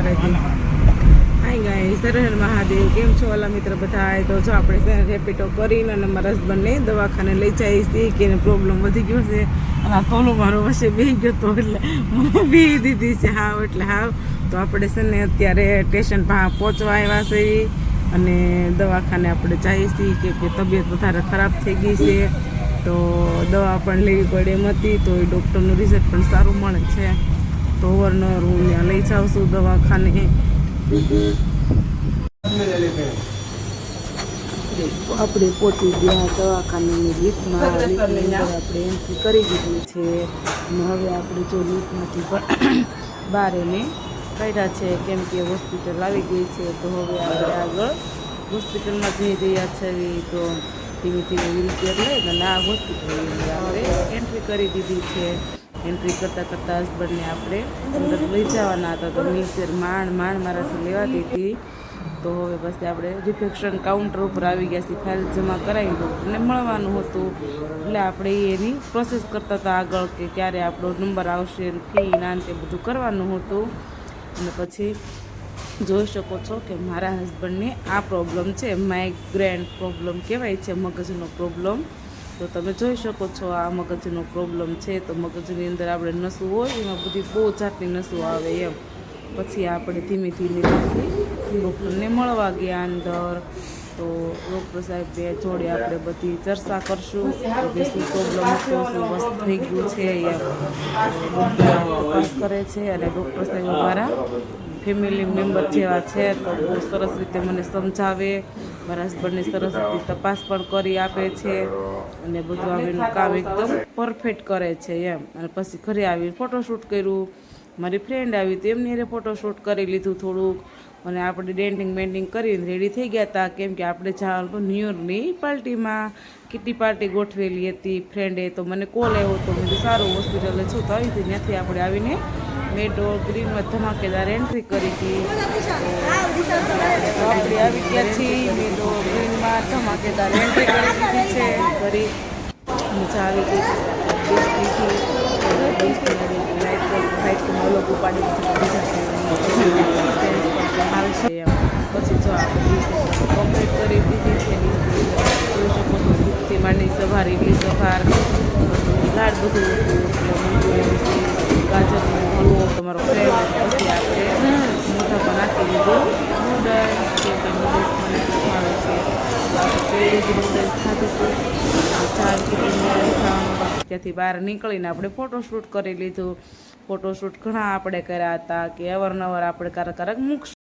કરાવી હાય ગાય સરહર મહાદેવ. કેમ છો ઓલા મિત્ર બધા? તો જો આપણે રેપિટો કરીને અને મારા હસબન્ડને દવાખાને લઈ જઈએ છીએ કે પ્રોબ્લેમ વધી ગયો છે. આ તોલો મારો વચ્ચે બે ગયો તો એટલે મને બી દીધી છે. હાવ, એટલે હાવ. તો આપણે છે ને અત્યારે સ્ટેશન પાસે પહોંચવા આવ્યા છે. અને દવાખાને આપણે જઈએ છીએ કે તબિયત વધારે ખરાબ થઈ ગઈ છે. તો દવા પણ લેવી પડે એમ હતી. તો એ ડૉક્ટરનું રિઝલ્ટ પણ સારું મળે છે. તો ઓવરનોર હું ત્યાં લઈ જાઉં છું દવાખાને. આપણે પહોંચી ગયા દવાખાનાની લીફમાં લિફ્ટની આપણે એન્ટ્રી કરી દીધી છે. અને હવે આપણે જો લીફમાંથી પણ બહાર એને કાઢ્યા છે કેમ કે હોસ્પિટલ આવી ગઈ છે તો હવે આપણે આગળ હોસ્પિટલમાં જઈ રહ્યા છે તો ધીમે ધીમે વ્હીલચેર લઈ અને આ હોસ્પિટલ આપણે એન્ટ્રી કરી દીધી છે. એન્ટ્રી કરતાં કરતાં હસબન્ડને આપણે અંદર લઈ જવાના હતા. તો મિક્સર માણ માણ મારાથી લેવાતી હતી. તો હવે પછી આપણે રિફેક્શન કાઉન્ટર ઉપર આવી ગયા છીએ. ફાઇલ જમા કરાવી ડૉક્ટરને મળવાનું હતું. એટલે આપણે એની પ્રોસેસ કરતા હતા આગળ કે ક્યારે આપણો નંબર આવશે ફી ના ને તે બધું કરવાનું હતું. અને પછી જોઈ શકો છો કે મારા હસબન્ડને આ પ્રોબ્લેમ છે. માઇગ્રેન પ્રોબ્લેમ કહેવાય છે, મગજનો પ્રોબ્લેમ તો તમે જોઈ શકો છો આ મગજનો પ્રોબ્લેમ છે. તો મગજની અંદર આપણે નસું હોય, એમાં બધી બહુ જાતની નસું આવે એમ. પછી આપણે ધીમે ધીમે ડૉક્ટરને મળવા ગયા અંદર. તો ડૉક્ટર સાહેબ જોડે આપણે બધી ચર્ચા કરશું. કે શું પ્રોબ્લેમ હતો, શું વસ્તુ થઈ ગયું છે ડૉક્ટર તપાસ કરે છે અને ડૉક્ટર સાહેબ અમારા ફેમિલી મેમ્બર જેવા છે. તો બહુ સરસ રીતે મને સમજાવે. મારા હસબન્ડની સરસ રીતે તપાસ પણ કરી આપે છે અને બધું આવીનું કામ એકદમ પરફેક્ટ કરે છે એમ. અને પછી ઘરે આવી ફોટોશૂટ કર્યું મારી ફ્રેન્ડ આવી તો એમની હારે ફોટોશૂટ કરી લીધું થોડુંક. અને આપણે ડેન્ટિંગ બેન્ટિંગ કરીને રેડી થઈ ગયા હતા. કેમ કે આપણે જવાનું ન્યૂ યરની પાર્ટીમાં કિટી પાર્ટી ગોઠવેલી હતી. ફ્રેન્ડે તો મને કોલ આવ્યો હતો. મેં સારું હોસ્પિટલે છું. તો આવી ત્યાંથી આપણે આવીને મેડો ગ્રીનમાં ધમાકેદાર એન્ટ્રી કરી હતી. આપણે આવી ગયા છીએ. મેડો ગ્રીનમાં ધમાકેદાર એન્ટ્રી કરી દીધી છે. કરી મજા આવી ગઈ. પછી જો કમ્પ્લીટ કરી દીધી છે જોઈ શકો દૂધથી માંડી સભાર ઇડલી સભાર લાડ બધું ગાજરનો હલવો તમારો પછી આપણે મોઢા પર નાખી દીધું નૂડલ્સ કે નૂડલ્સ મને આવે છે પહેલી જ નૂડલ્સ ખાધું હતું ચાર કિલો નૂડલ્સ ખાવાનું બાકી ત્યાંથી બહાર નીકળીને આપણે ફોટોશૂટ કરી લીધું. ફોટોશૂટ ઘણા આપણે કર્યા હતા કે અવારનવાર આપણે ક્યારેક ક્યારેક મૂકશું.